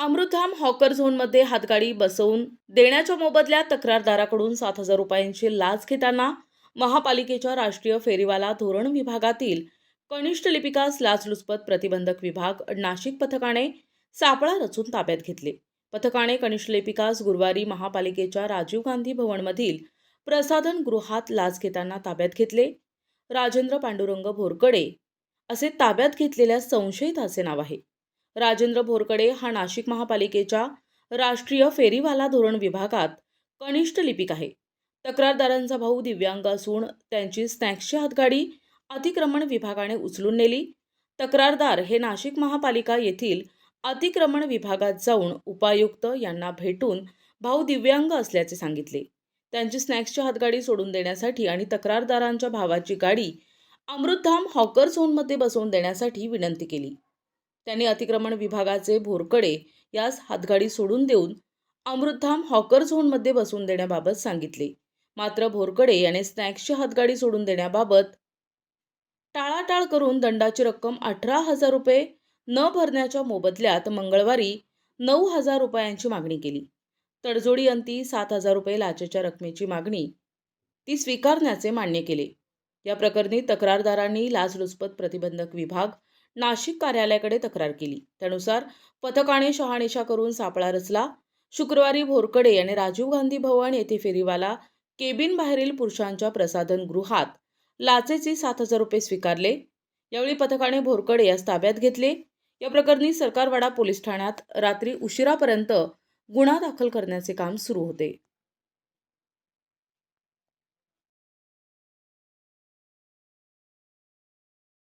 Amrutdham hawker झोनमध्ये हातगाडी बसवून देण्याच्या मोबदल्यात तक्रारदाराकडून सात हजार रुपयांची लाच घेताना महापालिकेच्या राष्ट्रीय फेरीवाला धोरण विभागातील कनिष्ठ लिपिकास लाचलुचपत प्रतिबंधक विभाग नाशिक पथकाने सापळा रचून ताब्यात घेतले. पथकाने कनिष्ठ लिपिकास गुरुवारी महापालिकेच्या राजीव गांधी भवनमधील प्रसाधन गृहात लाच घेताना ताब्यात घेतले. राजेंद्र पांडुरंग भोरकडे असे ताब्यात घेतलेल्या संशयिताचे नाव आहे. राजेंद्र भोरकडे हा नाशिक महापालिकेच्या राष्ट्रीय फेरीवाला धोरण विभागात कनिष्ठ लिपिक आहे. तक्रारदारांचा भाऊ दिव्यांग असून त्यांची स्नॅक्सची हातगाडी अतिक्रमण विभागाने उचलून नेली. तक्रारदार हे नाशिक महापालिका येथील अतिक्रमण विभागात जाऊन उपायुक्त यांना भेटून भाऊ दिव्यांग असल्याचे सांगितले. त्यांची स्नॅक्सची हातगाडी सोडून देण्यासाठी आणि तक्रारदारांच्या भावाची गाडी अमृतधाम हॉकर झोनमध्ये बसवून देण्यासाठी विनंती केली. त्यांनी अतिक्रमण विभागाचे भोरकडे यास हातगाडी सोडून देऊन अमृतधाम हॉकर झोनमध्ये बसून देण्याबाबत सांगितले. मात्र भोरकडे याने स्नॅक्सची हातगाडी सोडून देण्याबाबत टाळाटाळ करून दंडाची रक्कम अठरा हजार रुपये न भरण्याच्या मोबदल्यात मंगळवारी नऊ हजार रुपयांची मागणी केली. तडजोडी अंती सात हजार रुपये लाचेच्या रकमेची मागणी ती स्वीकारण्याचे मान्य केले. या प्रकरणी तक्रारदारांनी लाचलुचपत प्रतिबंधक विभाग नाशिक कार्यालयाकडे तक्रार केली. त्यानुसार पथकाने शहानिशा करून सापळा रचला. शुक्रवारी भोरकडे याने राजीव गांधी भवन येथे फेरीवाला केबिन बाहेरील पुरुषांच्या प्रसाधन गृहात लाचेचे सात हजार रुपये स्वीकारले. यावेळी पथकाने भोरकडे यास ताब्यात घेतले. या प्रकरणी सरकारवाडा पोलीस ठाण्यात रात्री उशिरापर्यंत गुन्हा दाखल करण्याचे काम सुरू होते.